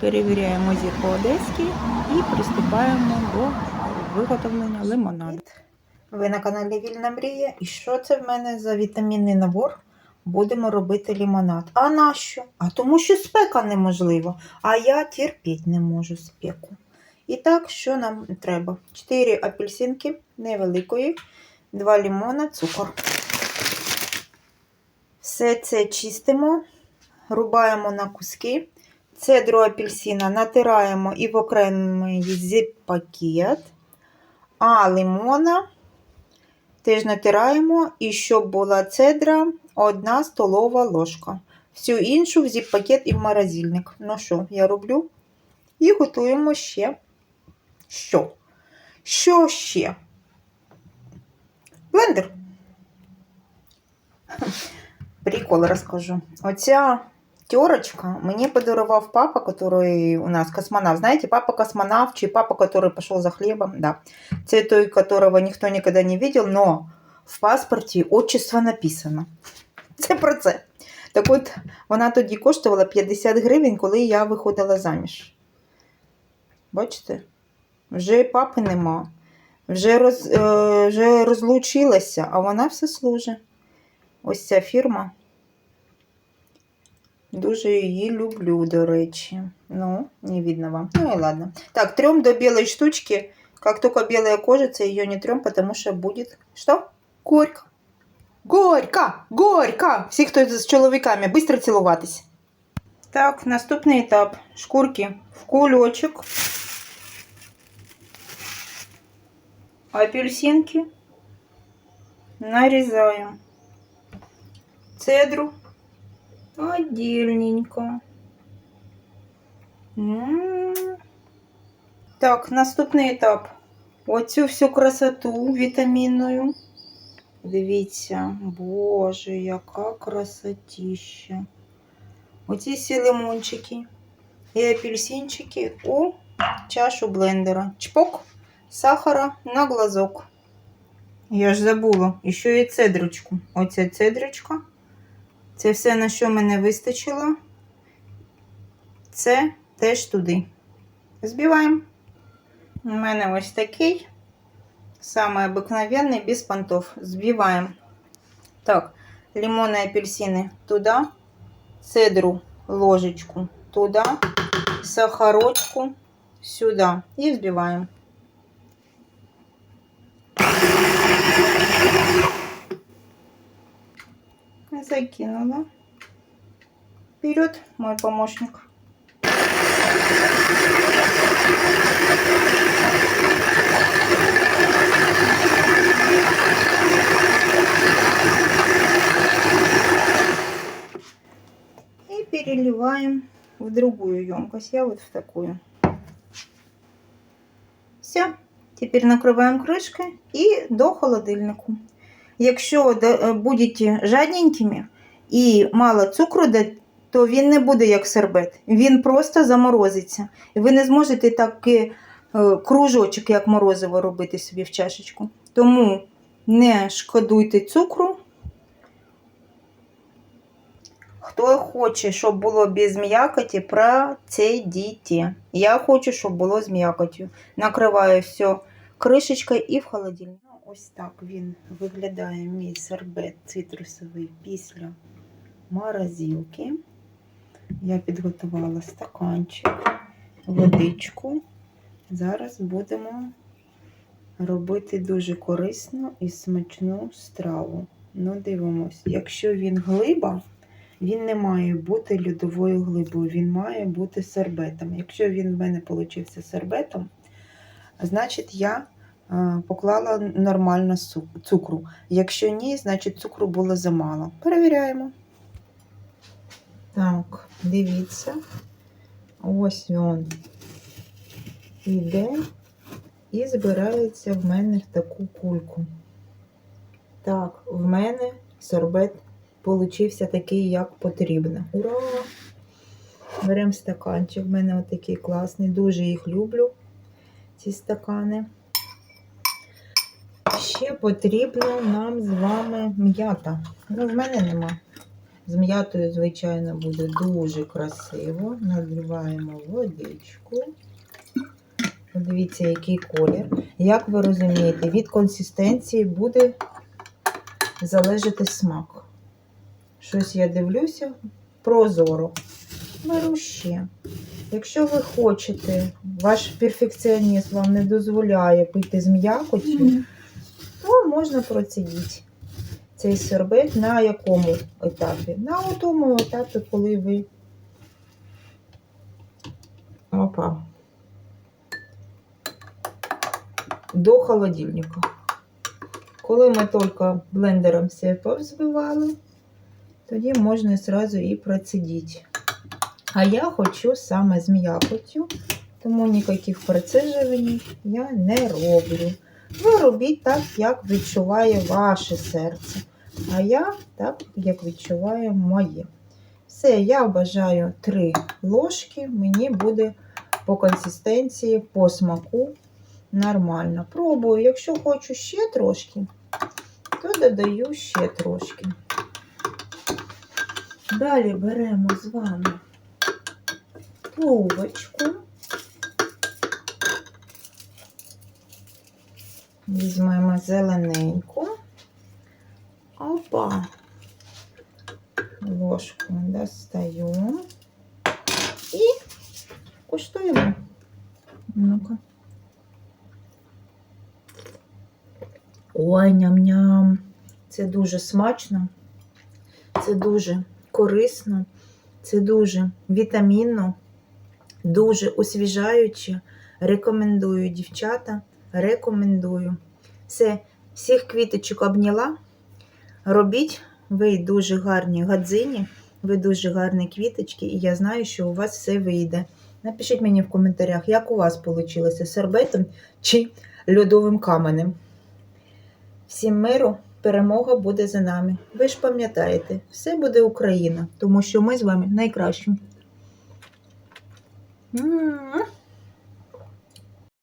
перевіряємо зір по-одеськи і приступаємо до виготовлення лимонаду. Ви на каналі Вільна Мрія. І що це в мене за вітамінний набор? Будемо робити лимонад. А нащо? А тому що спека неможлива. А я терпіть не можу спеку. І так, що нам треба? 4 апельсинки невеликої, 2 лимона, цукор. Все це чистимо, рубаємо на куски. Цедру апельсина натираємо і в окремий зіп-пакет. А лимона теж натираємо, і щоб була цедра, одна столова ложка. Всю іншу в зіп-пакет і в морозильник. Ну що, я роблю? І готуємо ще. Що? Що ще? Блендер. Прикол розкажу. Оця терочка мені подарував папа, который у нас космонавт. Знаете, папа космонавт, чи папа, который пошел за хлебом. Да. Це той, которого ніхто ніколи не видел, но в паспорті отчество написано. Це про це. Так от, вона тоді коштувала 50 гривень, коли я виходила заміж. Бачите? Вже папи нема. Вже, роз, е, вже розлучилася, а вона все служить. Ось ця фірма. Дуже її люблю, до речі. Ну, не видно вам. Ну и ладно. Так, трем до белой штучки. Как только белая кожица, ее не трем, потому что будет... Что? Горько. Горько! Горько! Всі, хто з чоловіками, быстро цілуватись. Так, наступний етап. Шкурки в кульочок. Апельсинки нарезаем. Цедру отдельненько. Так, наступний етап. Оцю всю красоту вітамінною. Дивіться, боже, яка красотища. Оці всі лимончики і апельсинчики у чашу блендера. Чпок, сахара на глазок. Я ж забула, і ще і цедрочку. Оця цедрочка. Це все, на що мене вистачило. Це теж туди. Збиваємо. У мене ось такий. Самый обыкновенный, без понтов. Сбиваем. Так, лимоны и апельсины туда. Цедру, ложечку туда. Сахарочку сюда. И взбиваем. Закинула. Вперед, мой помощник. И переливаем в другую емкость. Я вот в такую. Все. Теперь накрываем крышкой и до холодильнику. Якщо да- будете жадненькими і мало цукру то він не буде як сербет. Він просто заморозиться. І ви не зможете такий е, кружочок, як морозиво, робити собі в чашечку. Тому не шкодуйте цукру. Хто хоче, щоб було без м'якоті, процедіть. Я хочу, щоб було з м'якотю. Накриваю все кришечкою і в холодильник. Ось так він виглядає мій сербет цитрусовий після морозилки. Я підготувала стаканчик, водичку. Зараз будемо робити дуже корисну і смачну страву. Ну, дивимось, якщо він глиба, він не має бути льодовою глибою, він має бути сербетом. Якщо він в мене получився сербетом, значить я поклала нормально цукру. Якщо ні, значить цукру було замало. Перевіряємо. Так, дивіться. Ось він іде і збирається в мене в таку кульку. Так, в мене сорбет получився такий, як потрібно. Ура! Беремо стаканчик. В мене отакий класний. Дуже їх люблю, ці стакани. Ще потрібно нам з вами м'ята. Ну, в мене нема. З м'ятою, звичайно, буде дуже красиво. Наливаємо водичку. Подивіться, який колір. Як ви розумієте, від консистенції буде залежати смак. Щось я дивлюся прозоро. Беру ще. Якщо ви хочете, ваш перфекціоніст вам не дозволяє пити з м'якотю, то можна процедити цей сербет на якому етапі? На тому етапі, коли ви. Опа. До холодильника. Коли ми тільки блендером все повзбивали, тоді можна зразу і процедити. А я хочу саме з м'якотю, тому ніяких процежувань я не роблю. Ви робіть так, як відчуває ваше серце. А я так, як відчуваю моє. Все, я бажаю 3 ложки, мені буде по консистенції, по смаку нормально. Пробую, якщо хочу ще трошки, то додаю ще трошки. Далі беремо з вами трубочку. Візьмемо зелененьку. Опа. Ложку достаю. І куштуємо. Ну-ка. Ой, ням-ням. Це дуже смачно. Це дуже корисно. Це дуже вітамінно, дуже освіжаюче. Рекомендую, дівчата. Рекомендую. Все, всіх квіточок обняла. Робіть, ви дуже гарні гадзині, ви дуже гарні квіточки, і я знаю, що у вас все вийде. Напишіть мені в коментарях, як у вас вийшло сербетом чи льодовим каменем. Всім миру, перемога буде за нами. Ви ж пам'ятаєте, все буде Україна, тому що ми з вами найкращі. М.